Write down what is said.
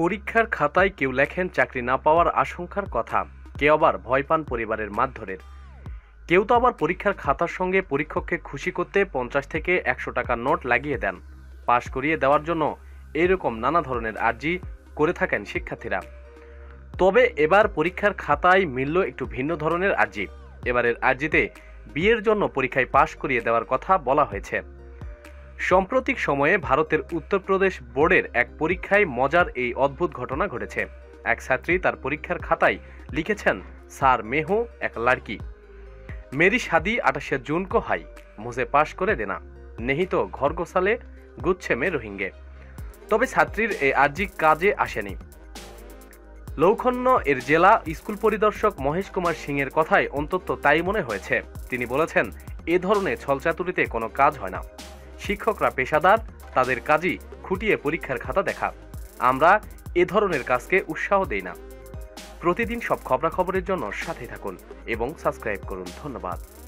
পরীক্ষার খাতায় কেউ লেখেন চাকরি না পাওয়ার আশঙ্কার কথা। কেউ আবার ভয় পান পরিবারের মারধরের। কেউ তো আবার পরীক্ষার খাতার সঙ্গে পরীক্ষককে খুশি করতে পঞ্চাশ থেকে একশো টাকার নোট লাগিয়ে দেন। পাশ করিয়ে দেওয়ার জন্য এরকম নানা ধরনের আর্জি করে থাকেন শিক্ষার্থীরা। তবে এবার পরীক্ষার খাতায় মিলল একটু ভিন্ন ধরনের আর্জি। এবারের আর্জিতে বিয়ের জন্য পরীক্ষায় পাশ করিয়ে দেওয়ার কথা বলা হয়েছে। সাম্প্রতিক সময়ে ভারতের উত্তরপ্রদেশ বোর্ডের এক পরীক্ষায় মজার এই অদ্ভুত ঘটনা ঘটেছে। এক ছাত্রী তার পরীক্ষার খাতায় লিখেছেন, স্যার মেহু, এক লাড়কি। মেরি শাদি আঠাশে জুন কো হাই মুঝে পাশ করে দেনা। নেহিত ঘর গোসালে গুচ্ছে মে রোহিঙ্গে। তবে ছাত্রীর এই আর্জি কাজে আসেনি। লৌখন্য এর জেলা স্কুল পরিদর্শক মহেশ কুমার সিং এর কথায় অন্তত তাই মনে হয়েছে। তিনি বলেছেন, এ ধরনের ছলচাতুরিতে কোনো কাজ হয় না। শিক্ষকরা পেশাদার, তাদের কাজই খুঁটিয়ে পরীক্ষার খাতা দেখা। আমরা এ ধরনের কাজকে উৎসাহ দেই না। প্রতিদিন সব খবরাখবরের জন্য সাথে থাকুন এবং সাবস্ক্রাইব করুন। ধন্যবাদ।